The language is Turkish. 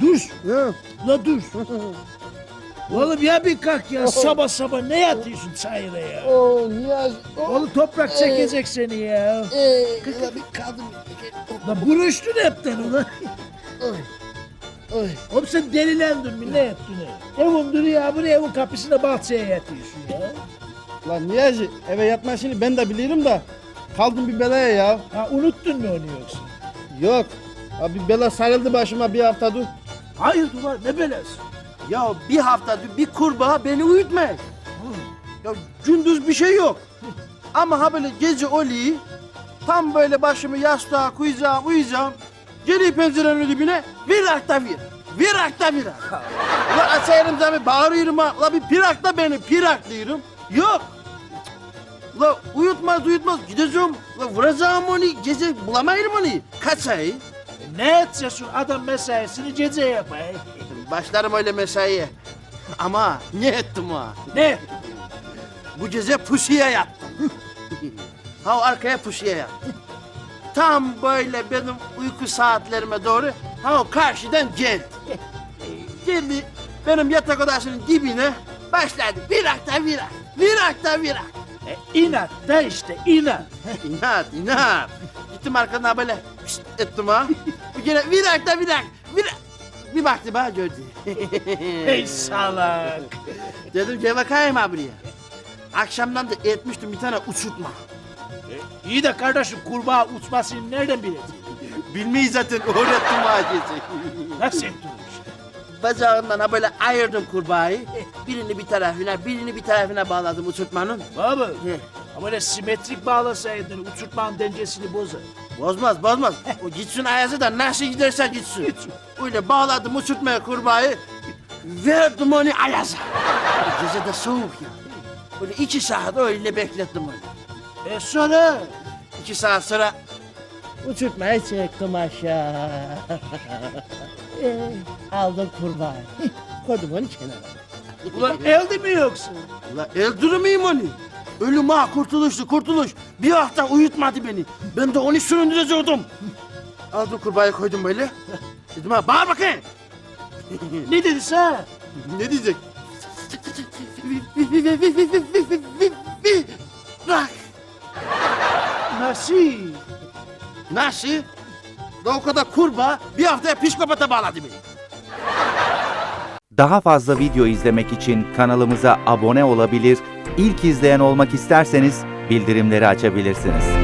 Dur. La dur. Oğlum ya bir kalk ya sabah sabah ne yatıyorsun çayıra ya? Oo Niyaz. Oğlum toprak çekecek seni ya. Eee bir kaldım. La buruştun hepten ulan. Oy. Oy. Oğlum sen delilendin mi ne ettin ya? Evin duruyor buraya evin kapısında bahçeye yatıyorsun ya. Lan Niyazi eve yatmasını ben de bilirim da kaldım bir belaya ya. Ha unuttun mu onu yoksa? Yok. Abi bela sarıldı başıma bir haftadır. Hayır ulan ne belası? Ya bir haftadır bir kurbağa beni uyutmuyor. Ya gündüz bir şey yok. Ama ha böyle gece oluyor. Tam böyle başımı yastığa koyacağım, uyuyacağım. Geri pencerenin dibine virakta vir. Virakta virak. Ulan açarım camı bağırıyorum ha. Ulan bir pirakta beni pirak diyorum. Yok. Ulan uyutmaz uyutmaz gideceğim. Ulan vuracağım onu gece bulamayırım onu. Kaç ay? Ne edeceksin adam mesaisini gece yapay. Başlarım öyle mesaiye. Ama ne ettim ha? Ne? Bu gece pusuya yattım. ha arkaya pusuya yattım. Tam böyle benim uyku saatlerime doğru ha o karşıdan geldi. geldi benim yatak odasının dibine başladı. Virakta virak, virakta virak. E, inat da işte inat. İnat, inat. Gittim arkadan böyle pişt ettim ha. Bir kere virakta virak, virak. Bir baktı bana gördü. Ey salak. Dedim gel bakayım ha buraya. Akşamdan da etmiştim bir tane uçurtma. E, iyi de kardeşim kurbağa uçmasını nereden bileceksin? Bilmeyi zaten öğrettim hadisi. Nasıl ettin Bacağından ha böyle ayırdım kurbağayı. Birini bir tarafına, birini bir tarafına bağladım uçurtmanın. Baba. He. Ama böyle simetrik bağlasaydın uçurtmanın dengesini bozar. Bozmaz bozmaz. O gitsin ayazı da nasıl giderse gitsin. Öyle bağladım uçurtmaya kurbağayı. Verdim onu ayaza. Gece de soğuk ya. Böyle iki saat öyle beklettim onu. E sonra? İki saat sonra uçurtmayı çektim aşağı. Ee, aldım kurbağayı. Koydum onu kenara. Ulan elde mi yoksa? Ulan öldürmeyeyim onu. Ölüm ha kurtuluştu kurtuluş. Bir hafta uyutmadı beni. Ben de onu süründürecektim. Aldım kurbağayı koydum böyle. Dedim ha bağır bakayım. Ne dedi sen? ne diyecek? Nasıl? Nasıl? Da kurbağa bir haftaya psikopata bağladı beni. Daha fazla video izlemek için kanalımıza abone olabilir, ilk izleyen olmak isterseniz bildirimleri açabilirsiniz.